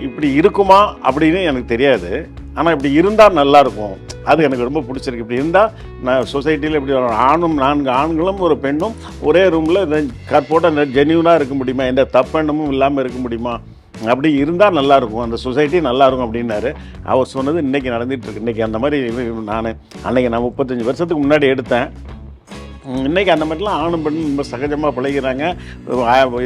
இப்படி இருக்குமா அப்படின்னு எனக்கு தெரியாது. ஆனால் இப்படி இருந்தால் நல்லாயிருக்கும். அது எனக்கு ரொம்ப பிடிச்சிருக்கு. இப்படி இருந்தால் நான் சொசைட்டியில் இப்படி ஆணும் நான்கு ஆண்களும் ஒரு பெண்ணும் ஒரே ரூமில் கற்போட்ட ஜென்யூனாக இருக்க முடியுமா? எந்த தப்பெண்ணமும் இல்லாமல் இருக்க முடியுமா? அப்படி இருந்தால் நல்லாயிருக்கும். அந்த சொசைட்டி நல்லாயிருக்கும் அப்படின்னாரு. அவர் சொன்னது இன்றைக்கி நடந்துகிட்ருக்கு இன்றைக்கி அந்த மாதிரி நான் அன்றைக்கி நான் முப்பத்தஞ்சு வருஷத்துக்கு முன்னாடி எடுத்தேன். இன்றைக்கி அந்த மாதிரிலாம் ஆணும் பெண்ணும் ரொம்ப சகஜமாக பழகிறாங்க.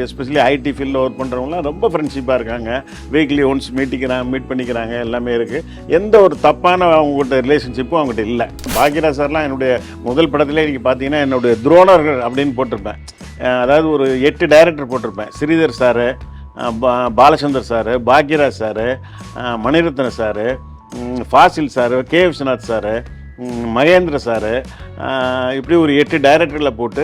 எஸ்பெஷலி ஐடி ஃபீல்டில் ஒர்க் பண்ணுறவங்களாம் ரொம்ப ஃப்ரெண்ட்ஷிப்பாக இருக்காங்க. வீக்லி ஒன்ஸ் மீட்டிக்கிறாங்க மீட் பண்ணிக்கிறாங்க எல்லாமே இருக்குது எந்த ஒரு தப்பான அவங்ககிட்ட ரிலேஷன்ஷிப்பும் அவங்ககிட்ட இல்லை. பாக்யராஜ் சார்லாம் என்னுடைய முதல் படத்திலே இன்றைக்கி பார்த்தீங்கன்னா என்னுடைய துரோணர்கள் அப்படின்னு போட்டிருப்பேன். அதாவது ஒரு எட்டு டைரக்டர் போட்டிருப்பேன். ஸ்ரீதர் சாரு பா Balachander sir Bhagyaraj sir Maniratnam sir Fazil sir K. Viswanath sir Mahendra sir இப்படி ஒரு எட்டு டைரக்டரில் போட்டு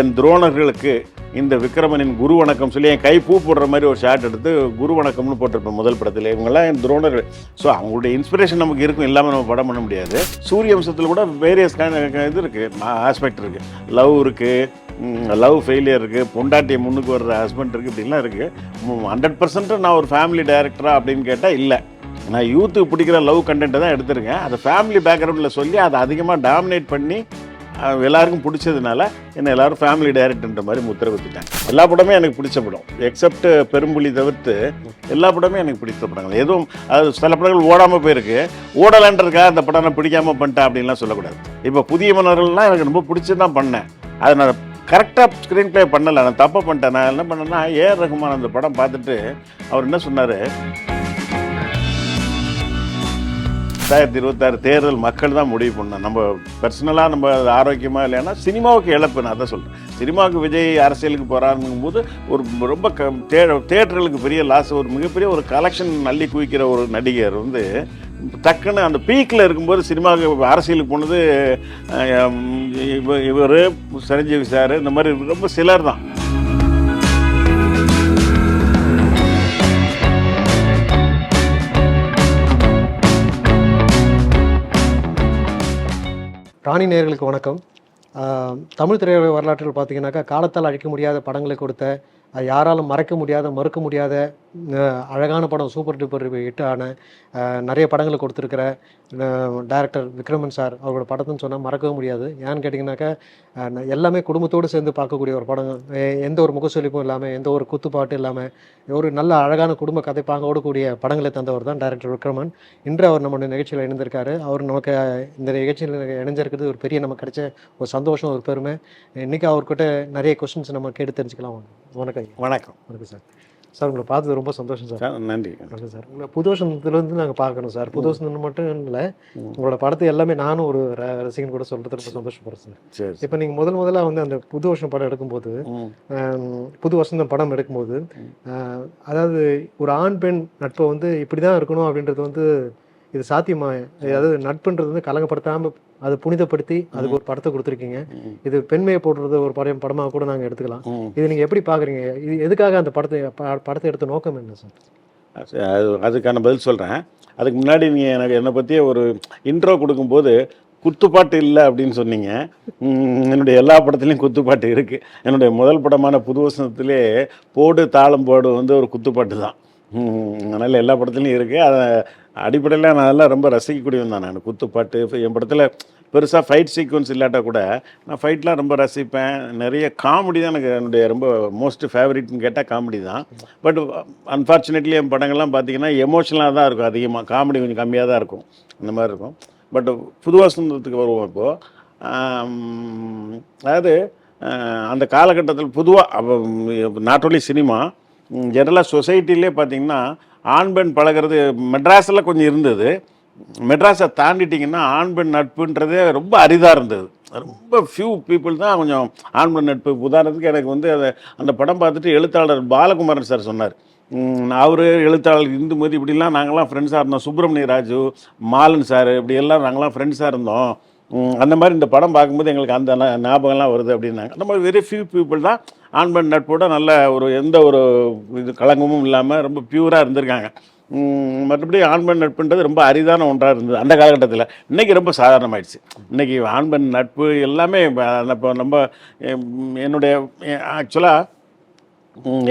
என் துரோணர்களுக்கு இந்த விக்ரமனின் குரு வணக்கம் சொல்லி என் கை பூ போடுற மாதிரி ஒரு ஷாட் எடுத்து குரு வணக்கம்னு போட்டிருப்பேன் முதல் படத்தில். இவங்கெல்லாம் என் துரோணர்கள். ஸோ அவங்களுடைய இன்ஸ்பிரேஷன் நமக்கு இருக்கும். இல்லாமல் நம்ம படம் பண்ண முடியாது. சூரிய வம்சத்தில் கூட வேரியஸ் இது இருக்குது ஆஸ்பெக்ட் இருக்குது லவ் இருக்குது லவ் ஃபெயிலியர் இருக்குது பொண்டாட்டியை முன்னுக்கு வர்ற ஹஸ்பண்ட் இருக்குது இப்படிலாம் இருக்குது ஹண்ட்ரட் பர்சன்ட் நான் ஒரு ஃபேமிலி டைரக்டரா அப்படின்னு கேட்டால் இல்லை. நான் யூத்துக்கு பிடிக்கிற லவ் கண்டென்ட்டை தான் எடுத்திருக்கேன். அதை ஃபேமிலி பேக்ரவுண்டில் சொல்லி அதை அதிகமாக டாமினேட் பண்ணி எல்லாருக்கும் பிடிச்சதுனால என்னை எல்லாரும் ஃபேமிலி டைரக்டர்ன்ற மாதிரி முத்திர எல்லா படமே எனக்கு பிடிச்ச படம். எக்ஸப்ட் பெரும்புலி தவிர்த்து எல்லா படமே எனக்கு பிடித்த படங்கள். எதுவும் அது சில படங்கள் ஓடாமல் போயிருக்கு. ஓடலைன்றதுக்காக அந்த படம் நான் பிடிக்காமல் பண்ணிட்டேன் அப்படின்லாம் சொல்லக்கூடாது. இப்போ புதிய மன்னர்கள்லாம் எனக்கு ரொம்ப பிடிச்சி தான் பண்ணேன். அதை நான் கரெக்டாக ஸ்க்ரீன் ப்ளே பண்ணலை. நான் தப்பாக பண்ணிட்டேன். நான் என்ன பண்ணேன்னா ஏஆர் ரகுமான் அந்த படம் பார்த்துட்டு அவர் என்ன சொன்னார்? ரெண்டாயிரத்தி இருபத்தாறு தேர்தல் மக்கள் தான் முடிவு பண்ணணும். நம்ம பர்சனலாக நம்ம ஆரோக்கியமாக இல்லைன்னா சினிமாவுக்கு இழப்பு நான் தான் சொல்கிறேன் சினிமாவுக்கு விஜய் அரசியலுக்கு போகிறாருங்கும் போது ஒரு ரொம்ப க தே தேட்டர்களுக்கு பெரிய லாஸ் ஒரு மிகப்பெரிய ஒரு கலெக்ஷன் நல்லி குவிக்கிற ஒரு நடிகர் வந்து டக்குன்னு அந்த பீக்கில் இருக்கும்போது சினிமாவுக்கு அரசியலுக்கு போனது இவர் சரஞ்சீவி சார் இந்த மாதிரி ரொம்ப சிலர் தான். காணி நேர்களுக்கு வணக்கம். தமிழ் திரையுலக வரலாற்றில் பார்த்தீங்கன்னாக்கா காலத்தால் அழிக்க முடியாத படங்களை கொடுத்த அது யாராலும் மறக்க முடியாத மறுக்க முடியாத அழகான படம் சூப்பர் டூப்பர் ஹிட்டான நிறைய படங்களை கொடுத்துருக்கிற டேரக்டர் விக்ரமன் சார் அவரோட படத்துன்னு சொன்னால் மறக்கவே முடியாது. ஏன்னு கேட்டிங்கனாக்கா எல்லாமே குடும்பத்தோடு சேர்ந்து பார்க்கக்கூடிய ஒரு படம். எந்த ஒரு முகசொலிப்பும் இல்லாமல் எந்த ஒரு குத்துப்பாட்டு இல்லாமல் ஒரு நல்ல அழகான குடும்ப கதைப்பாங்கோடு கூடிய படங்களை தந்தவர் தான் டேரக்டர் விக்ரமன். இன்று அவர் நம்மளுடைய நிகழ்ச்சியில் இணைந்திருக்காரு. அவர் நமக்கு இந்த நிகழ்ச்சியில் இணைஞ்சிருக்கிறது ஒரு பெரிய நமக்கு கிடைச்ச ஒரு சந்தோஷம் ஒரு பெருமை. இன்றைக்கி அவர்கிட்ட நிறைய கொஸ்டின்ஸ் நம்ம கேட்டு தெரிஞ்சுக்கலாம் வாங்க. வணக்கம். வணக்கம். வணக்கம் சார். சார் உங்களை பார்த்தது ரொம்ப சந்தோஷம் சார். நன்றி. வணக்கம் சார். உங்களை புது வருஷத்துலேருந்து நாங்கள் பார்க்கணும் சார். புது வருஷம் மட்டும் இல்லை உங்களோட படத்தை எல்லாமே நானும் ஒரு ரசிகன் கூட சொல்கிறது ரொம்ப சந்தோஷப்படுறேன் சார். சரி இப்போ நீங்கள் முதல் முதல்ல வந்து அந்த புது வருஷம் படம் எடுக்கும்போது புது வசந்தம் படம் எடுக்கும்போது அதாவது ஒரு ஆண் பெண் நட்பை வந்து இப்படி தான் இருக்கணும் அப்படின்றது வந்து இது சாத்தியமா? அதாவது நட்புன்றது வந்து கலங்கப்படுத்தாம அதை புனிதப்படுத்தி அதுக்கு ஒரு படத்தை கொடுத்துருக்கீங்க. இது பெண்மையை போடுறது ஒரு படம் படமாக கூட நாங்கள் எடுத்துக்கலாம். இது நீங்கள் எப்படி பார்க்குறீங்க இது எதுக்காக அந்த படத்தை படத்தை எடுத்த நோக்கம் என்ன சார்? அது- அது அதுக்கான பதில் சொல்கிறேன் அதுக்கு முன்னாடி நீங்கள் எனக்கு என்னை பற்றிய ஒரு இன்ட்ரோ கொடுக்கும்போது குத்துப்பாட்டு இல்லை அப்படின்னு சொன்னீங்க. என்னுடைய எல்லா படத்துலேயும் குத்துப்பாட்டு இருக்குது என்னுடைய முதல் படமான புது வசனத்திலே போடு தாளம் போடு வந்து ஒரு குத்துப்பாட்டு தான். அதனால் எல்லா படத்துலையும் இருக்குது அதை அடிப்படையில் நான் அதெல்லாம் ரொம்ப ரசிக்கக்கூடியவன் தான் நான். குத்துப்பாட்டு என் படத்தில் பெருசாக ஃபைட் சீக்வன்ஸ் இல்லாட்டா கூட நான் ஃபைட்லாம் ரொம்ப ரசிப்பேன். நிறைய காமெடி தான் எனக்கு என்னுடைய ரொம்ப மோஸ்ட் ஃபேவரட்னு கேட்டால் காமெடி தான். பட் அன்ஃபார்ச்சுனேட்லி என் படங்கள்லாம் பார்த்தீங்கன்னா எமோஷனலாக தான் இருக்கும் அதிகமாக காமெடி கொஞ்சம் கம்மியாக தான் இருக்கும். இந்த மாதிரி இருக்கும். பட் புது வசந்தத்துக்கு வருவோம் இப்போது அதாவது அந்த காலகட்டத்தில் பொதுவாக நாட் ஓன்லி சினிமா ஜெனரலாக சொசைட்டிலே பார்த்தீங்கன்னா ஆண் பெண் பழகிறது மெட்ராஸில் கொஞ்சம் இருந்தது. மெட்ராஸை தாண்டிட்டிங்கன்னா ஆண் பெண் நட்புன்றதே ரொம்ப அரிதாக இருந்தது. ரொம்ப ஃபியூ பீப்புள் தான் கொஞ்சம் ஆண் பெண் நட்பு. உதாரணத்துக்கு எனக்கு வந்து அதை அந்த படம் பார்த்துட்டு எழுத்தாளர் பாலகுமாரன் சார் சொன்னார். அவர் எழுத்தாளர் இந்துமதி இப்படிலாம் நாங்களாம் ஃப்ரெண்ட்ஸாக இருந்தோம். சுப்பிரமணிய ராஜு மாலன் சார் இப்படி எல்லாம் நாங்களாம் ஃப்ரெண்ட்ஸாக இருந்தோம். அந்த மாதிரி இந்த படம் பார்க்கும்போது எங்களுக்கு அந்த ஞாபகம்லாம் வருது அப்படின்னாங்க. அந்த மாதிரி வெரி ஃபியூ பீப்புள் தான் ஆண் பெண் நட்போட நல்ல ஒரு எந்த ஒரு இது களங்கமும் இல்லாமல் ரொம்ப பியூராக இருந்திருக்காங்க. மற்றபடி ஆண் பெண் நட்புன்றது ரொம்ப அரிதான ஒன்றாக இருந்தது அந்த காலகட்டத்தில். இன்றைக்கி ரொம்ப சாதாரணமாயிடுச்சு. இன்றைக்கி ஆண் பெண் நட்பு எல்லாமே இப்போ நம்ம என்னுடைய ஆக்சுவலாக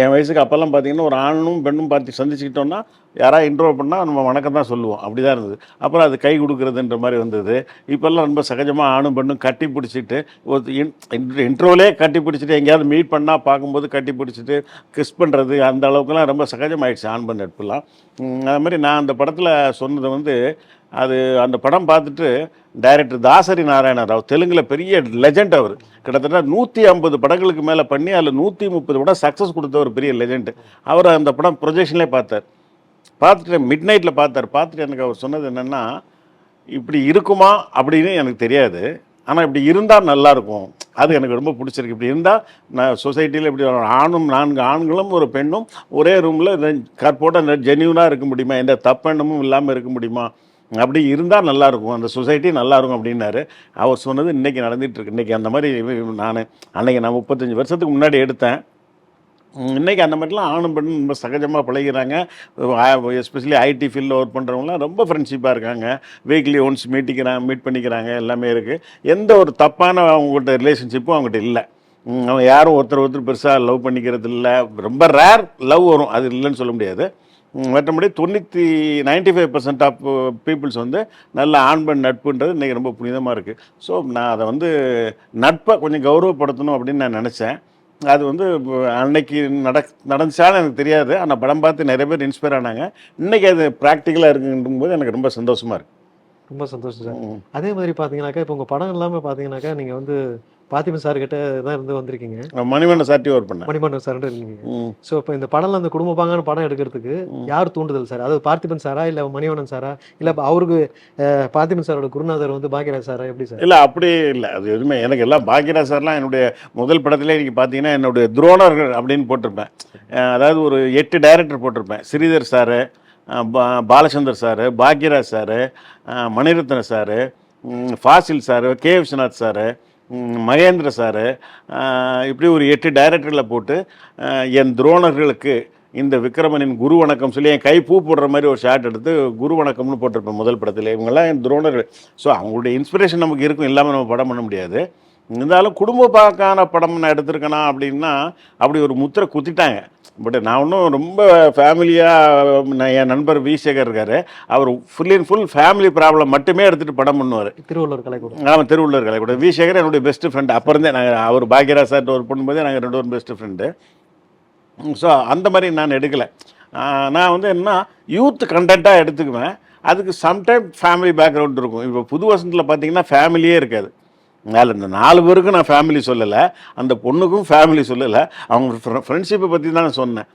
என் வயசுக்கு அப்போல்லாம் பார்த்தீங்கன்னா ஒரு ஆணும் பெண்ணும் பார்த்து சந்திச்சுக்கிட்டோம்னா யாராவது இன்ட்ரோ பண்ணால் நம்ம வணக்கம் தான் சொல்லுவோம். அப்படி தான் இருந்தது. அப்புறம் அது கை கொடுக்குறதுன்ற மாதிரி வந்தது. இப்போல்லாம் ரொம்ப சகஜமாக ஆணும் பெண்ணும் கட்டி பிடிச்சிட்டு ஒரு இன்ட்ரோலே கட்டி பிடிச்சிட்டு எங்கேயாவது மீட் பண்ணால் பார்க்கும்போது கட்டி பிடிச்சிட்டு கிஸ் பண்ணுறது அந்த அளவுக்குலாம் ரொம்ப சகஜமாயிடுச்சு ஆண் பெண் நட்புலாம். அது மாதிரி நான் அந்த படத்தில் சொன்னது வந்து அது அந்த படம் பார்த்துட்டு டைரக்டர் தாசரி நாராயண ராவ் தெலுங்கில் பெரிய லெஜெண்ட் அவர். கிட்டத்தட்ட நூற்றி ஐம்பது படங்களுக்கு மேலே பண்ணி அதில் நூற்றி முப்பது படம் சக்ஸஸ் கொடுத்த ஒரு பெரிய லெஜெண்ட் அவர் அந்த படம் ப்ரொஜெக்ஷன்லேயே பார்த்தார். பார்த்துட்டு மிட் நைட்டில் பார்த்தார். பார்த்துட்டு எனக்கு அவர் சொன்னது என்னென்னா இப்படி இருக்குமா? அப்படின்னு எனக்கு தெரியாது. ஆனால் இப்படி இருந்தால் நல்லா இருக்கும். அது எனக்கு ரொம்ப பிடிச்சிருக்கு. இப்படி இருந்தால் நான் சொசைட்டியில் இப்படி ஆணும் நான்கு ஆண்களும் ஒரு பெண்ணும் ஒரே ரூமில் கற்போட்ட ஜென்யூனாக இருக்க முடியுமா? எந்த தப்பெண்ணமும் இல்லாமல் இருக்க முடியுமா? அப்படி இருந்தால் நல்லாயிருக்கும். அந்த சொசைட்டி நல்லாயிருக்கும் அப்படின்னாரு. அவர் சொன்னது இன்றைக்கி நடந்துகிட்ருக்கு. இருக்கு இன்றைக்கி அந்த மாதிரி நான் அன்றைக்கி நான் முப்பத்தஞ்சு வருஷத்துக்கு முன்னாடி எடுத்தேன். இன்றைக்கி அந்த மாதிரிலாம் ஆணும் பெண்ணும் ரொம்ப சகஜமாக பழகிறாங்க. எஸ்பெஷலி ஐடி ஃபீல்டில் ஒர்க் பண்ணுறவங்களாம் ரொம்ப ஃப்ரெண்ட்ஷிப்பாக இருக்காங்க. வீக்லி ஒன்ஸ் மீட்டிக்கிறாங்க மீட் பண்ணிக்கிறாங்க எல்லாமே இருக்குது எந்த ஒரு தப்பான அவங்ககிட்ட ரிலேஷன்ஷிப்பும் அவங்ககிட்ட இல்லை. அவங்க யாரும் ஒருத்தர் ஒருத்தர் பெருசாக லவ் பண்ணிக்கிறது இல்லை ரொம்ப ரேர் லவ் வரும். அது இல்லைன்னு சொல்ல முடியாது. மற்றபடி தொண்ணூற்றி ninety five percent of peoples வந்து நல்ல ஆண் பெண் நட்புன்றது இன்றைக்கி ரொம்ப புனிதமாக இருக்குது ஸோ நான் அதை வந்து நட்பை கொஞ்சம் கௌரவப்படுத்தணும் அப்படின்னு நான் நினச்சேன். அது வந்து அன்னைக்கு நட நடந்துச்சான்னு எனக்கு தெரியாது. ஆனால் படம் பார்த்து நிறைய பேர் இன்ஸ்பயர் ஆனாங்க. இன்னைக்கு அது ப்ராக்டிக்கலாக இருக்குன்றும் போது எனக்கு ரொம்ப சந்தோஷமா இருக்கு. ரொம்ப சந்தோஷம் சார். அதே மாதிரி பார்த்தீங்கன்னாக்கா இப்போ உங்கள் படம் எல்லாமே பார்த்தீங்கன்னாக்கா நீங்கள் வந்து பார்த்திபன் சார் கிட்ட தான் இருந்து வந்திருக்கீங்க. மணிவண்ண சார்ட்டி ஒர்க் பண்ணேன். மணிமண்டல் சார் இருக்கீங்க. ஸோ இப்போ இந்த படம்ல அந்த குடும்ப பாங்கான படம் எடுக்கிறதுக்கு யார் தூண்டுதல் சார்? அதாவது பார்த்திபன் சாரா இல்லை மணிவண்ணன் சாரா? இல்லை அவருக்கு பார்த்திபன் சாரோட குருநாதர் வந்து பாக்கியராஜ் சாரா எப்படி சார்? இல்லை அப்படி இல்லை. அது எதுவுமே எனக்கு எல்லாம் பாக்யராஜ் சார்லாம் என்னுடைய முதல் படத்திலே இன்னைக்கு பார்த்தீங்கன்னா என்னுடைய துரோணர்கள் அப்படின்னு போட்டிருப்பேன். அதாவது ஒரு எட்டு டைரக்டர் போட்டிருப்பேன். Sridhar sir Balachander sir Bhagyaraj sir Maniratnam sir Fazil sir K. Viswanath sir Mahendra sir இப்படி ஒரு எட்டு டைரக்டரில் போட்டு என் துரோணர்களுக்கு இந்த விக்ரமனின் குரு வணக்கம் சொல்லி என் கை பூ போடுற மாதிரி ஒரு ஷாட் எடுத்து குரு வணக்கம்னு போட்டிருப்பேன் முதல் படத்தில். இவங்கெல்லாம் என் துரோணர்கள். ஸோ அவங்களுடைய இன்ஸ்பிரேஷன் நமக்கு இருக்கும். இல்லாமல் நம்ம படம் பண்ண முடியாது. இருந்தாலும் குடும்ப பாக்கான படம் நான் எடுத்திருக்கேனா அப்படின்னா அப்படி ஒரு முத்திரை குத்திட்டாங்க. பட் நான் ஒன்றும் ரொம்ப ஃபேமிலியாக நான் என் நண்பர் வி சேகர் இருக்காரு. அவர் full and full family problem மட்டுமே எடுத்துகிட்டு படம் பண்ணுவார். திருவள்ளுவர் கலைக்கூடம் ஆமாம் திருவள்ளுவர் கலை கூட. வி சேகர் என்னுடைய பெஸ்ட் ஃப்ரெண்ட் அப்போ இருந்தே நாங்கள் அவர் பாக்யராஜ் சார்ட்ட ஒர்க் பண்ணும்போதே நாங்கள் ரெண்டு பேரும் பெஸ்ட் ஃப்ரெண்டு ஸோ அந்த மாதிரி நான் எடுக்கலை. நான் வந்து என்ன யூத் கண்டென்ட்டாக எடுத்துக்குவேன். அதுக்கு சம்டைம் ஃபேமிலி பேக்ரவுண்ட் இருக்கும். இப்போ புது வசந்தில் பார்த்தீங்கன்னா ஃபேமிலியே இருக்காது. அதில் இந்த நாலு பேருக்கும் நான் ஃபேமிலி சொல்லலை அந்த பொண்ணுக்கும் ஃபேமிலி சொல்லலை. அவங்க ஃப்ரெண்ட்ஷிப்பை பற்றி தான் நான் சொன்னேன்.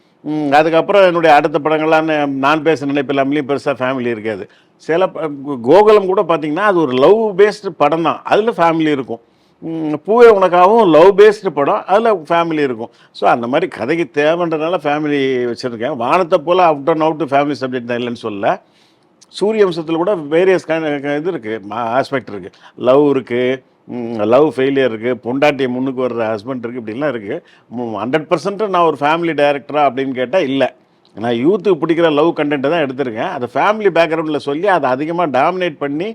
அதுக்கப்புறம் என்னுடைய அடுத்த படங்கள்லாம் நான் பேச நினைப்பில்லாமலேயும் பெருசாக ஃபேமிலி இருக்காது. சில ப- கோகுலம் கூட பார்த்தீங்கன்னா அது ஒரு லவ் பேஸ்டு படம் தான். அதில் ஃபேமிலி இருக்கும். பூவே உனக்காகவும் லவ் பேஸ்டு படம் அதில் ஃபேமிலி இருக்கும். ஸோ அந்த மாதிரி கதைக்கு தேவைன்றனால ஃபேமிலி வச்சுருக்கேன். வானத்தை போல் out and out family subject தான் இல்லைன்னு சொல்ல சூரிய வம்சத்தில் கூட வேரியஸ் இது இருக்குது ஆஸ்பெக்ட் இருக்குது லவ் இருக்குது லவ் ஃபெயிலியர் இருக்குது பொண்டாட்டியை முன்னுக்கு வர்ற ஹஸ்பண்ட் இருக்குது இப்படிலாம் இருக்குது ஹண்ட்ரட் பர்சன்ட்டு நான் ஒரு ஃபேமிலி டைரக்டரா அப்படின்னு கேட்டால் இல்லை. நான் யூத்துக்கு பிடிக்கிற லவ் கண்டென்ட்டை தான் எடுத்திருக்கேன். அதை ஃபேமிலி பேக்ரவுண்டில் சொல்லி அதை அதிகமாக டாமினேட் பண்ணி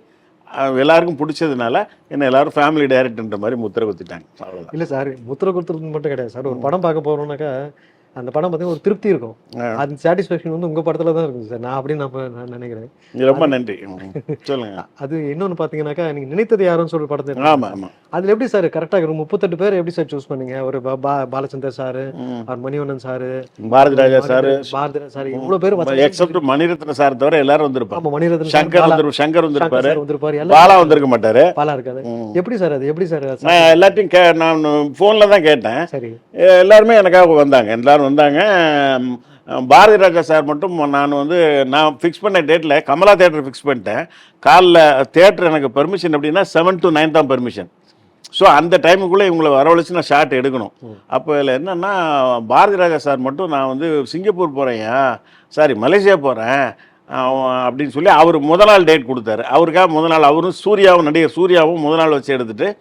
எல்லாருக்கும் பிடிச்சதுனால என்ன எல்லாரும் ஃபேமிலி டைரக்டர்ன்ற மாதிரி முத்திரை குத்திட்டாங்க. அவ்வளோதான் இல்லை சார் முத்திரை கொடுத்துறது மட்டும் கிடையாது சார். ஒரு படம் பார்க்க போகிறோம்னாக்கா அந்த படம் பார்த்தீங்கன்னா ஒரு திருப்தி இருக்கும். அந்த சாட்டிஸ்ஃபேக்ஷன் வந்து உங்கள் படத்தில் தான் இருக்கும் சார். நான் அப்படின்னு நான் நான் நினைக்கிறேன். ரொம்ப நன்றி. சொல்லுங்க. அது இன்னொன்று பார்த்தீங்கன்னா நீங்கள் நினைத்தது யாருன்னு சொல்லி படத்தை ஆமாம் ஆமாம் அதில் எப்படி சார் கரெக்டாக ஒரு முப்பத்தெட்டு பேர் எப்படி சார் சூஸ் பண்ணீங்க? ஒரு பாலச்சந்தர் சார். அவர் Manivannan sir Bharathi Raja sir. Bharathiraj sir இவ்வளோ பேர் எக்ஸப்ட் மணிரத்ன சார் தவிர எல்லாரும் வந்திருப்பாங்க. ஆமா மணிரத்னம் சங்கர் பாலா- வந்து சங்கர் வந்திருப்பாரு. வந்திருப்பாரு. பாலா வந்திருக்க மாட்டாரு. பாலா இருக்காது. எப்படி சார் அது? எப்படி சார்? நான் எல்லாத்தையும் நான் ஃபோனில் தான் கேட்டேன். சரி. எல்லாருமே எனக்காக வந்தாங்க. எல்லாரும் வந்தாங்க. பாரதி ராஜா சார் மட்டும் நான் வந்து நான் ஃபிக்ஸ் பண்ண டேட்டில் கமலா தேட்டர் ஃபிக்ஸ் பண்ணிட்டேன். காலைல தேட்டர் எனக்கு பெர்மிஷன் அப்படின்னா செவன் டு நைன் தான் பெர்மிஷன் ஸோ அந்த டைமுக்குள்ளே இவங்களை வரவழைச்சு நான் ஷாட் எடுக்கணும். அப்போ இதில் என்னென்னா பாரதி ராஜா சார் மட்டும் நான் வந்து சிங்கப்பூர் போகிறேன்யா சாரி மலேசியா போகிறேன் அப்படின்னு சொல்லி அவர் முத நாள் டேட் கொடுத்தாரு. அவருக்காக முத நாள் அவரும் சூர்யாவும் நடிகர் சூர்யாவும் முத நாள் வச்சு எடுத்துட்டு ம்,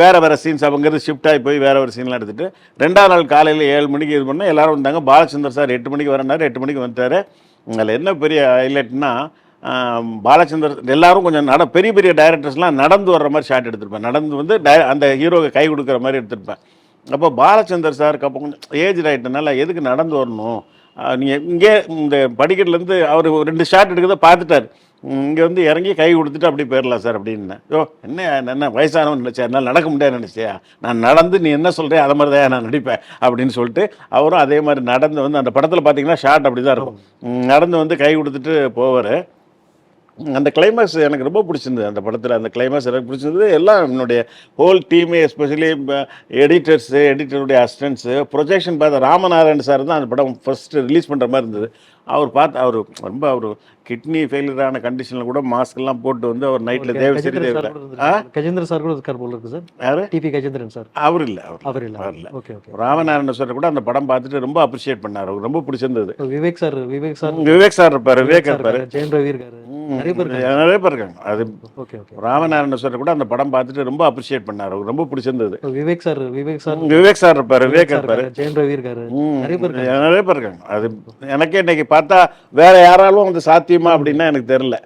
வேறு வேறு சீன்ஸ் அவங்கிறது ஷிஃப்ட் ஆகி போய் வேறு ஒரு சீன்லாம் எடுத்துகிட்டு ரெண்டாவது நாள் காலையில் ஏழு மணிக்கு இது பண்ணால் எல்லாரும் வந்தாங்க. பாலச்சந்தர் சார் எட்டு மணிக்கு வரனார் எட்டு மணிக்கு வந்தார் அதில் என்ன பெரிய ஹைலைட்னா பாலச்சந்தர் எல்லாரும் கொஞ்சம் நட பெரிய பெரிய டைரக்டர்ஸ்லாம் நடந்து வர்ற மாதிரி ஷாட் எடுத்திருப்பேன். நடந்து வந்து டை அந்த ஹீரோவை கை கொடுக்குற மாதிரி எடுத்திருப்பேன். அப்போ பாலச்சந்தர் சாருக்கு அப்போ கொஞ்சம் ஏஜ் ஆகிட்டனால எதுக்கு நடந்து வரணும்? நீங்கள் இங்கே இந்த படிக்கட்டுலேருந்து அவர் ரெண்டு ஷாட் எடுக்கிறத பார்த்துட்டார். இங்கே வந்து இறங்கி கை கொடுத்துட்டு அப்படி போயிடலாம் சார் அப்படின்னு. யோ என்ன என்ன வயசானவன் நினச்சா என்னால் நடக்க முடியாது நினச்சியா நான் நடந்து நீ என்ன சொல்கிறேன் அதை மாதிரி தான் நான் நடிப்பேன் அப்படின்னு சொல்லிட்டு அவரும் அதே மாதிரி நடந்து வந்து அந்த படத்தில் பார்த்தீங்கன்னா ஷார்ட் அப்படி தான் இருக்கும் நடந்து வந்து கை கொடுத்துட்டு போவார். அந்த கிளைமேக்ஸ் எனக்கு ரொம்ப பிடிச்சிருந்தது அந்த படத்தில். அந்த கிளைமேக்ஸ் எனக்கு பிடிச்சிருந்தது. எல்லாம் என்னுடைய ஹோல் டீமே எஸ்பெஷலி எடிட்டர்ஸு எடிட்டருடைய அசிஸ்டன்ஸு ப்ரொஜெக்ஷன் பார்த்த ராமநாராயண் சார் தான் அந்த படம் ஃபஸ்ட்டு ரிலீஸ் பண்ணுற மாதிரி இருந்தது. அவர் பார்த்து அவர் ரொம்ப அவர் கிட்னி ஃபெயிலியரான கண்டிஷனில் கூட மாஸ்க்லாம் போட்டு வந்து அவர் நைட்டில் தேவசரி தேவ. கஜேந்திரன் சார் கூட இருக்கார் போல இருக்கு சார். யார்? DP Gajendran sir. அவர் இல்லை அவர் அவர் இல்ல. அவர் இல்ல. Okay okay. ராமநாராயண சார் கூட அந்த படம் பார்த்துட்டு ரொம்ப அப்ரிஷியேட் பண்ணார். அவருக்கு ரொம்ப பிடிச்சிருந்தது. Vivek sir Vivek sir. Vivek sir இருப்பார் விவேக் இருப்பார். ஜெயம் ரவி இருக்காரு. நிறைய பேர் இருக்காங்க. அது ஓகே ஓகே. ராமநாராயண சார் கூட அந்த படம் பார்த்துட்டு ரொம்ப அப்ரிஷியேட் பண்ணார். அவருக்கு ரொம்ப பிடிச்சிருந்தது. Vivek sir Vivek sir. Vivek sir இருப்பார் விவேக் இருப்பார். ஜெயம் ரவி இருக்காரு. நிறைய பேர். நிறைய பேர் இருக்காங்க. அது எனக்கே இன்னைக்கு பார்த்தா வேற யாராலும் வந்து சாத்தியமா அப்படின்னா எனக்கு தெரியல.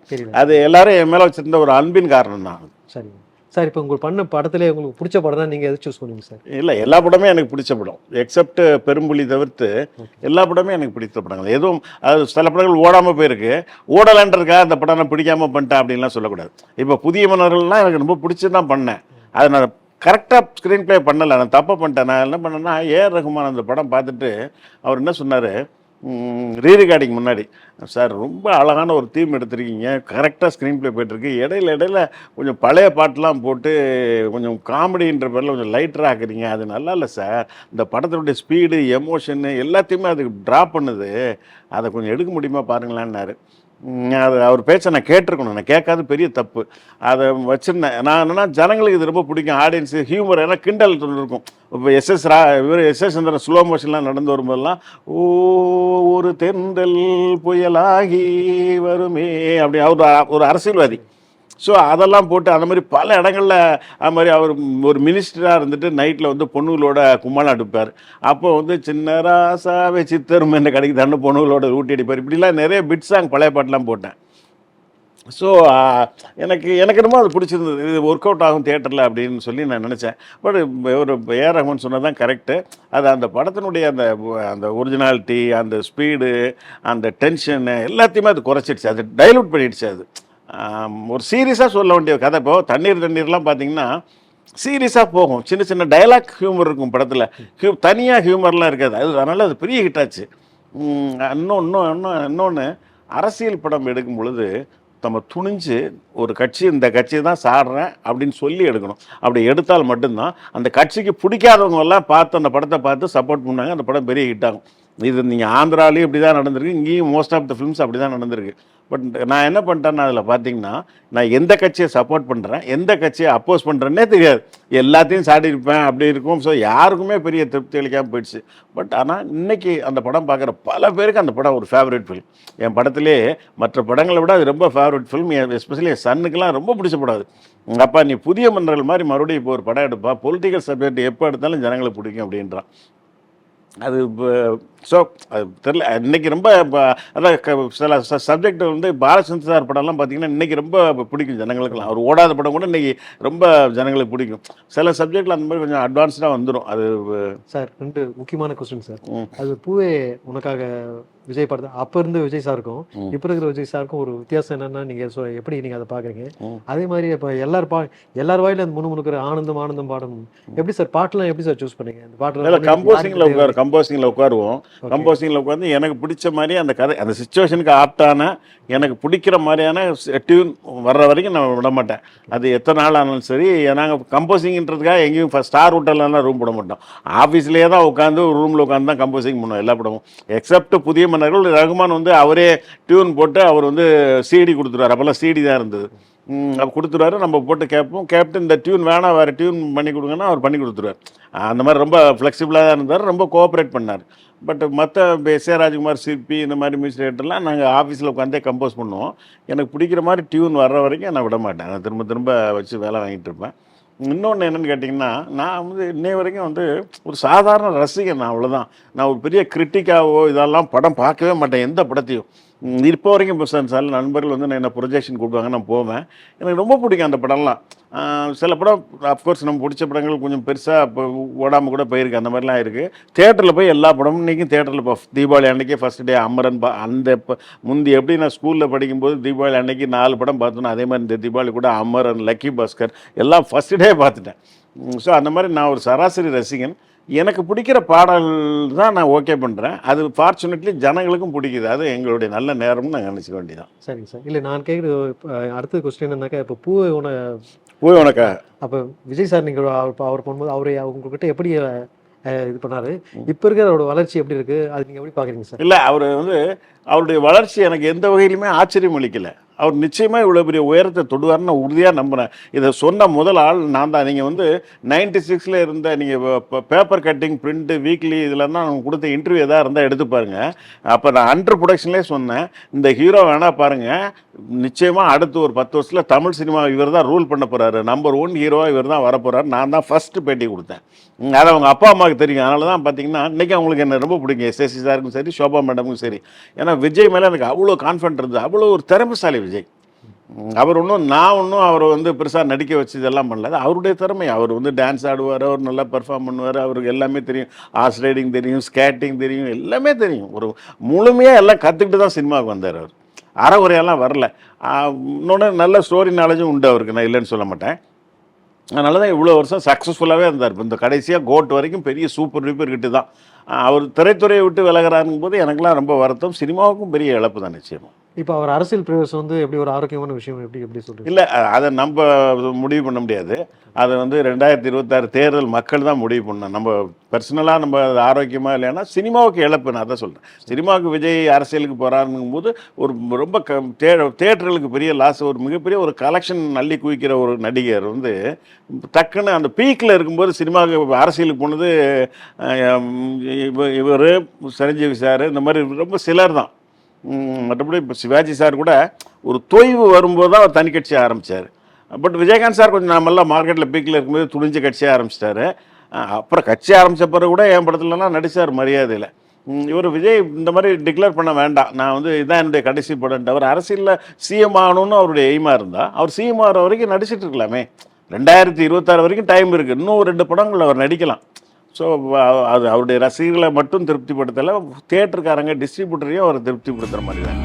அது எல்லாரும் என் மேல வச்சிருந்த ஒரு அன்பின் காரணம் தான் சரி. சார் இப்போ உங்களுக்கு பண்ண படத்திலே உங்களுக்கு பிடிச்ச படம்னா நீங்க எதை சூஸ் பண்ணுவீங்க சார்? இல்ல எல்லா படமே எனக்கு பிடிச்ச படம். எக்ஸப்ட் பெரும்புலி தவிர்த்து எல்லா படமே எனக்கு பிடித்த படங்கள். எதுவும் அது சில படங்கள் ஓடாம போயிருக்கு. ஓடலன்றதுக்காக அந்த படம் நான் பிடிக்காம பண்ணிட்டேன் அப்படின்லாம் சொல்லக்கூடாது. இப்போ புதிய மன்னர்கள்லாம் எனக்கு ரொம்ப பிடிச்சி தான் பண்ணேன். அதை நான் கரெக்டாக ஸ்க்ரீன் ப்ளே பண்ணலை. நான் தப்பாக பண்ணிட்டேன். நான் என்ன பண்ணேன்னா ஏஆர் ரகுமான் அந்த படம் பார்த்துட்டு அவர் என்ன சொன்னார்? ரீ ரெக்கார்டிங் முன்னாடி. சார் ரொம்ப அழகான ஒரு தீம் எடுத்திருக்கீங்க. கரெக்டாக ஸ்க்ரீன் ப்ளே போயிட்டுருக்கு. இடையில இடையில கொஞ்சம் பழைய பாட்டெலாம் போட்டு கொஞ்சம் காமெடின்ற பேரில் கொஞ்சம் லைட்டராக ஆக்குறீங்க. அது நல்லா இல்லை சார். இந்த படத்தினுடைய ஸ்பீடு எமோஷனு எல்லாத்தையுமே அதுக்கு ட்ரா பண்ணுது. அதை கொஞ்சம் எடுக்க முடியுமா பாருங்களேன்னாரு. அது அவர் பேச்சை நான் கேட்டிருக்கணும். நான் கேட்காத பெரிய தப்பு. அதை வச்சுருந்தேன். நான் என்னென்னா ஜனங்களுக்கு இது ரொம்ப பிடிக்கும். ஆடியன்ஸு ஹியூமர் ஏன்னா கிண்டல் இருக்கும் இப்போ எஸ்எஸ் ரா இவர் எஸ்எஸ் சந்திரன் ஸ்லோ மோஷன்லாம் நடந்து வரும்போதெல்லாம் ஓ ஒரு தென்றல் புயலாகி வருமே அப்படி அவர் ஒரு அரசியல்வாதி. ஸோ அதெல்லாம் போட்டு அந்த மாதிரி பல இடங்களில் அது மாதிரி அவர் ஒரு மினிஸ்டராக இருந்துட்டு நைட்டில் வந்து பொண்ணுகளோட கும்மாளம் அடிப்பார். அப்போ வந்து சின்ன ராசாவே சித்தரும் என்ன கடைக்கு தண்ணு பொண்ணுகளோட ஊட்டி அடிப்பார். இப்படிலாம் நிறைய பிட் சாங் பழைய பாட்டெலாம் போட்டேன். ஸோ எனக்கு எனக்கு என்னமோ அது பிடிச்சிருந்தது. இது ஒர்க் அவுட் ஆகும் தேட்டரில் அப்படின்னு சொல்லி நான் நினச்சேன். பட் ஒரு ஏஆர் ரஹ்மான் சொன்னது தான் கரெக்டு அது அந்த படத்தினுடைய அந்த அந்த ஒரிஜினாலிட்டி அந்த ஸ்பீடு அந்த டென்ஷனு எல்லாத்தையுமே அது குறைச்சிடுச்சு. அது டைலூட் பண்ணிடுச்சு அது. ஒரு சீரியஸாக சொல்ல வேண்டிய கதை. இப்போ தண்ணீர் தண்ணீர்லாம் பார்த்தீங்கன்னா சீரியஸாக போகும். சின்ன சின்ன டயலாக் ஹியூமர் இருக்கும் படத்தில். ஹியூ தனியாக ஹியூமர்லாம் இருக்காது. அது அதனால் அது பெரிய ஹிட் இன்னும் இன்னும் இன்னும் இன்னொன்று அரசியல் படம் எடுக்கும் பொழுது நம்ம துணிஞ்சு ஒரு கட்சி இந்த கட்சி தான் சாடுறேன் அப்படின்னு சொல்லி எடுக்கணும். அப்படி எடுத்தால் மட்டும்தான் அந்த கட்சிக்கு பிடிக்காதவங்க எல்லாம் பார்த்து அந்த படத்தை பார்த்து சப்போர்ட் பண்ணாங்க. அந்த படம் பெரிய ஹிட் ஆகும். இது நீங்கள் ஆந்திராலேயும் இப்படி தான் நடந்திருக்கு. இங்கேயும் மோஸ்ட் ஆஃப் த ஃபிலிம்ஸ் அப்படி தான் நடந்திருக்கு. பட் நான் என்ன பண்ணிட்டேன்னா அதில் பார்த்தீங்கன்னா நான் எந்த கட்சியை சப்போர்ட் பண்ணுறேன் எந்த கட்சியை அப்போஸ் பண்ணுறேன்னே தெரியாது. எல்லாத்தையும் சாடி இருப்பேன் அப்படி இருக்கும். ஸோ யாருக்குமே பெரிய திருப்தி அளிக்காமல் போயிடுச்சு. பட் ஆனால் இன்னைக்கு அந்த படம் பார்க்குற பல பேருக்கு அந்த படம் ஒரு ஃபேவரட் ஃபிலிம் என் படத்திலே மற்ற படங்களை விட அது ரொம்ப ஃபேவரட் ஃபிலிம் எஸ்பெஷலி என் சன்னுக்கெலாம் ரொம்ப பிடிச்ச படம் அப்பா நீ புதிய மன்னர்கள் மாதிரி மறுபடியும் இப்போ ஒரு படம் எடுப்பா. பொலிட்டிக்கல் சப்ஜெக்ட் எப்போ எடுத்தாலும் ஜனங்களுக்கு பிடிக்கும் அப்படின்றான். அது இப்போ ஸோ அது தெரில இன்னைக்கு ரொம்ப அதான் சில சப்ஜெக்ட் வந்து பாலச்சந்திர சார் படம்லாம் பார்த்தீங்கன்னா இன்னைக்கு ரொம்ப பிடிக்கும் ஜனங்களுக்குலாம் அவர் ஓடாத படம் கூட இன்னைக்கு ரொம்ப ஜனங்களுக்கு பிடிக்கும். சில சப்ஜெக்டில் அந்த மாதிரி கொஞ்சம் அட்வான்ஸ்டாக வந்துடும் அது சார் ரெண்டு முக்கியமான கொஸ்டின் சார். அது பூவே உனக்காக விஜய் படத்தை அப்ப இருந்த விஜய் சாருக்கும். இப்ப இருக்கிற விஜய் சாருக்கும் ஒரு வித்தியாசம் என்னன்னா நீங்க சொ- எப்படி நீங்க அதை பாக்குறீங்க? ம். அதே மாதிரி இப்ப எல்லார் பா எல்லார் வாயில அந்த முணுமுணுக்கிற ஆனந்தம் ஆனந்தம் பாடம். எப்படி சார் பாட்டுலாம் எப்படி சார் சூஸ் பண்ணீங்க? அந்த பாட்டுல கம்போசிங்கில் உட்காரு கம்போசிங்கில் உட்காருவோம். கம்போசிங்கில் உட்காந்து எனக்கு பிடிச்ச மாதிரி அந்த கதை அந்த சுச்சுவேஷனுக்கு ஆப்டான எனக்கு பிடிக்கிற மாதிரியான டியூன் வர்ற வரைக்கும் நான் விட மாட்டேன். அது எத்தனை நாள் ஆனாலும் சரி நாங்கள் கம்போசிங்ன்றதுக்காக எங்கேயும் ஃபஸ்ட் ஸ்டார் ஹோட்டல்லாம் ரூம் போட மாட்டோம். ஆஃபீஸ்லேயே தான் உட்காந்து ஒரு ரூமில் உட்காந்து தான் கம்போசிங் பண்ணுவோம் எல்லா படமும் எக்ஸப்ட் புதிய மன்னர்கள் ரகுமான் வந்து அவரே டியூன் போட்டு அவர் வந்து சிடி கொடுத்துருவார். அப்போல்லாம் சிடி தான் இருந்தது. அவர் கொடுத்துருவாரு. நம்ம போட்டு கேட்போம் கேப்ட்டு இந்த டியூன் வேணாம் வேறு டியூன் பண்ணி கொடுங்கன்னா அவர் பண்ணி கொடுத்துருவார். அந்த மாதிரி ரொம்ப ஃப்ளெக்சிபிளாக தான் இருந்தார். ரொம்ப கோஆப்ரேட் பண்ணார். பட் மற்ற எஸ் ஏ ராஜ்குமார் சிற்பி இந்த மாதிரி மியூசிக் டேரக்டர்லாம் நாங்கள் ஆஃபீஸில் உட்காந்தே கம்போஸ் பண்ணுவோம். எனக்கு பிடிக்கிற மாதிரி டியூன் வர்ற வரைக்கும் நான் விட மாட்டேன். நான் திரும்ப திரும்ப வச்சு வேலை வாங்கிட்டு இருப்பேன். இன்னொன்று என்னென்னு கேட்டிங்கன்னா நான் வந்து இன்னைய வரைக்கும் வந்து ஒரு சாதாரண ரசிகன் நான் அவ்வளோதான் நான் ஒரு பெரிய கிரிட்டிக்காவோ இதெல்லாம் படம் பார்க்கவே மாட்டேன். எந்த படத்தையும். இப்போ வரைக்கும் இப்போ சார் சார் நண்பர்கள் வந்து நான் என்ன ப்ரொஜெக்ஷன் கொடுப்பாங்க நான் போவேன். எனக்கு ரொம்ப பிடிக்கும் அந்த படம்லாம். சில படம் அஃப்கோர்ஸ் நம்ம பிடிச்ச படங்கள் கொஞ்சம் பெருசாக இப்போ ஓடாமல் கூட போயிருக்கு அந்த மாதிரிலாம் இருக்குது தேட்டரில் போய் எல்லா படமும் இன்றைக்கும் தேட்டரில் இப்போ தீபாவளி அன்னைக்கே ஃபஸ்ட் டே அமரன் பா அந்த இப்போ முந்தி எப்படி நான் ஸ்கூலில் படிக்கும்போது தீபாவளி அன்னைக்கு நாலு படம் பார்த்தோன்னா அதே மாதிரி இந்த தீபாவளி கூட அமரன் லக்கி பாஸ்கர் எல்லாம் ஃபஸ்ட் டே பார்த்துட்டேன். ஸோ அந்த மாதிரி நான் ஒரு சராசரி ரசிகன். எனக்கு பிடிக்கிற பாடல் தான் நான் ஓகே பண்ணுறேன் அது ஃபார்ச்சுனேட்லி ஜனங்களுக்கும் பிடிக்குது. அது எங்களுடைய நல்ல நேரம்னு நாங்கள் நினச்சிக்க வேண்டியதான் சரிங்க சார். இல்லை நான் கேட்குறது அடுத்த கொஸ்டின் என்னன்னாக்கா இப்போ பூவை உன போய் உனக்கா? அப்போ விஜய் சார் நீங்கள் அவர் அவர் பண்ணும்போது அவரை உங்ககிட்ட எப்படி இது பண்ணாரு? இப்போ இருக்கிற அவரோட வளர்ச்சி எப்படி இருக்கு? அது நீங்கள் எப்படி பார்க்குறீங்க சார்? இல்லை அவர் வந்து அவருடைய வளர்ச்சி எனக்கு எந்த வகையிலுமே ஆச்சரியம் அளிக்கல. அவர் நிச்சயமாக இவ்வளோ பெரிய உயரத்தை தொடுவார்னு நான் உறுதியாக நம்புகிறேன் இதை சொன்ன முதல் ஆள் நான் தான். நீங்கள் வந்து நைன்டி சிக்ஸில் இருந்த நீங்கள் பேப்பர் கட்டிங் பிரிண்ட்டு வீக்லி இதெல்லாம் நான் கொடுத்த இன்டர்வியூ எதாவது இருந்தால் எடுத்து பாருங்கள் அப்போ நான் அண்டர் ப்ரொடக்ஷன்லேயே சொன்னேன். இந்த ஹீரோ வேணால் பாருங்கள் நிச்சயமாக அடுத்து ஒரு பத்து வருஷத்தில் தமிழ் சினிமா இவர் தான் ரூல் பண்ண போகிறாரு நம்பர் ஒன் ஹீரோவாக இவர் தான் வரப்போகிறாரு நான் தான் ஃபஸ்ட்டு பேட்டி கொடுத்தேன். அது அவங்க அப்பா அம்மாவுக்கு தெரியும். அதனால தான் பார்த்தீங்கன்னா இன்றைக்கி அவங்களுக்கு என்ன ரொம்ப பிடிக்கும். எஸ்எஸ்சி சாருக்கும் சரி ஷோபா மேடமுக்கும் சரி. ஏன்னா விஜய் மேலே எனக்கு அவ்வளோ கான்ஃபிடென்ட் இருந்தது. அவ்வளோ ஒரு திறமைசாலி விஜய். அவர் ஒன்றும் நான் ஒன்றும் அவரை வந்து பெருசாக நடிக்க வச்சு இதெல்லாம் பண்ணல. அவருடைய திறமை. அவர் வந்து டான்ஸ் ஆடுவார் அவர் நல்லா பெர்ஃபார்ம் பண்ணுவார் அவருக்கு எல்லாமே தெரியும். ஹார்ஸ் ரைடிங் தெரியும் ஸ்கேட்டிங் தெரியும் எல்லாமே தெரியும். ஒரு முழுமையாக எல்லாம் கற்றுக்கிட்டு தான் சினிமாவுக்கு வந்தார் அவர். அறகுறையெல்லாம் வரல. இன்னொன்று நல்ல ஸ்டோரி நாலேஜும் உண்டு அவருக்கு. நான் இல்லைன்னு சொல்ல மாட்டேன். அதனால தான் இவ்வளோ வருஷம் சக்ஸஸ்ஃபுல்லாகவே இருந்தார். இப்போ இந்த கடைசியாக கோட் வரைக்கும் பெரிய சூப்பர் டூப்பர் கிட்டு தான். அவர் திரைத்துறையை விட்டு விலகிறாருங்கும் போது எனக்கெல்லாம் ரொம்ப வருத்தம். சினிமாவுக்கும் பெரிய இழப்பு தான் நிச்சயமாக இப்போ அவர் அரசியல் பிரவேசம் வந்து எப்படி ஒரு ஆரோக்கியமான விஷயம் எப்படி எப்படி சொல்றீங்க? இல்லை அதை நம்ம முடிவு பண்ண முடியாது. அதை வந்து ரெண்டாயிரத்தி இருபத்தாறு தேர்தல் மக்கள் தான் முடிவு பண்ணணும். நம்ம பர்சனலாக நம்ம ஆரோக்கியமாக இல்லைன்னா சினிமாவுக்கு இழப்பு நான் தான் சொல்கிறேன் சினிமாவுக்கு விஜய் அரசியலுக்கு போகிறாருங்கும் போது ஒரு ரொம்ப க தே தேட்டர்களுக்கு பெரிய லாஸ் ஒரு மிகப்பெரிய ஒரு கலெக்ஷன் அள்ளி குவிக்கிற ஒரு நடிகர் வந்து டக்குன்னு அந்த பீக்கில் இருக்கும்போது சினிமாவுக்கு அரசியலுக்கு போனது இவர் சரஞ்சீவி சார் இந்த மாதிரி ரொம்ப சிலர் தான். மற்றபடி இப்போ சிவாஜி சார் கூட ஒரு தொய்வு வரும்போது தான் அவர் தனி கட்சி ஆரம்பித்தார் பட் விஜயகாந்த் சார் கொஞ்சம் நாமெல்லாம் மார்க்கெட்டில் பீக்கில் இருக்கும்போது துணிஞ்ச கட்சியாக ஆரம்பிச்சிட்டாரு. அப்புறம் கட்சி ஆரம்பித்த பிறகு கூட என் படத்துலலாம் நடித்தார் மரியாதையில். இவர் விஜய் இந்த மாதிரி டிக்ளேர் பண்ண வேண்டாம். நான் வந்து இதான் என்னுடைய கடைசி படம்ட்டு அவர் அரசியலில் சிஎம் ஆகணும்னு அவருடைய எய்மாக இருந்தால் அவர் சிஎம் ஆகிற வரைக்கும் நடிச்சிட்டு இருக்கலாமே. ரெண்டாயிரத்தி இருபத்தாறு வரைக்கும் டைம் இருக்குது இன்னும் ஒரு ரெண்டு படங்கள் அவர் நடிக்கலாம். ஸோ அது அவருடைய ரசிகர்களை மட்டும் திருப்திப்படுத்தலை தேட்டருக்காரங்க டிஸ்ட்ரிபியூட்டரையும் அவர் திருப்திப்படுத்துகிற மாதிரி தான்.